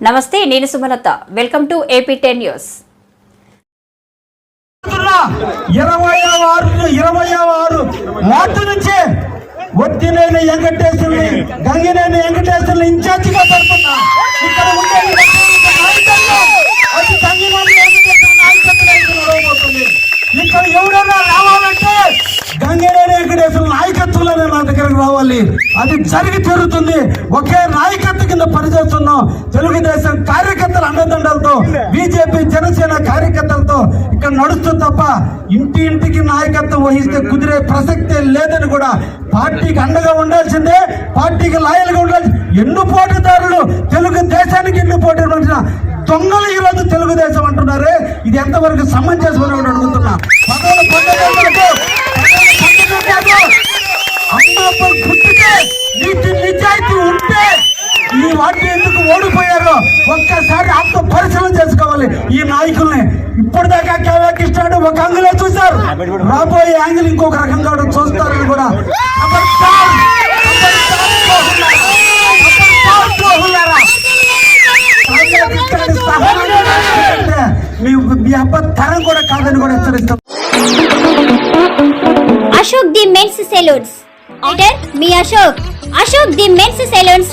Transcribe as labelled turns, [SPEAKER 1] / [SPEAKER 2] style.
[SPEAKER 1] నమస్తే నేను Sumalatha. Welcome to AP ten news
[SPEAKER 2] ఇరవై ఆరు ఇరవై ఆరు. వార్డు నుంచే వద్దినేని వెంకటేశ్వరుని గంగినేని వెంకటేశ్వరుని ఇన్ఛార్జిగా పెడుతున్నా. దగ్గరకు అది జరిగి తీరుతుంది. ఒకే నాయకత్వ కింద పనిచేస్తున్నాం. తెలుగుదేశం కార్యకర్తల అండదండలతో బీజేపీ జనసేన కార్యకర్తలతో ఇక్కడ నడుస్తూ తప్ప ఇంటి ఇంటికి నాయకత్వం వహిస్తే కుదిరే ప్రసక్తే లేదని కూడా పార్టీకి అండగా ఉండాల్సిందే పార్టీకి లాయల్గా ఉండాల్సి ఎన్ని పోటీదారులు తెలుగు దేశానికి ఎన్ను పోటీ దొంగలు ఈరోజు తెలుగుదేశం అంటున్నారే. ఇది ఎంతవరకు సమంజసం పార్టీ ఎందుకు ఓడిపోయారో ఒక్కసారి ఆత్మ పరిశీలన చేసుకోవాలి. ఈ నాయకుల్ని ఇప్పటిదాకా కేవలం కృష్ణాడు ఒక అంగులో చూశారు. రాబోయే యాంగిల్ ఇంకొక రకంగా చూస్తారని కూడా మీ అబ్బ తరం కూడా కాదని కూడా హెచ్చరిస్తాం.
[SPEAKER 3] Ashok the men's salons. Me Ashok. Ashok the men's salons.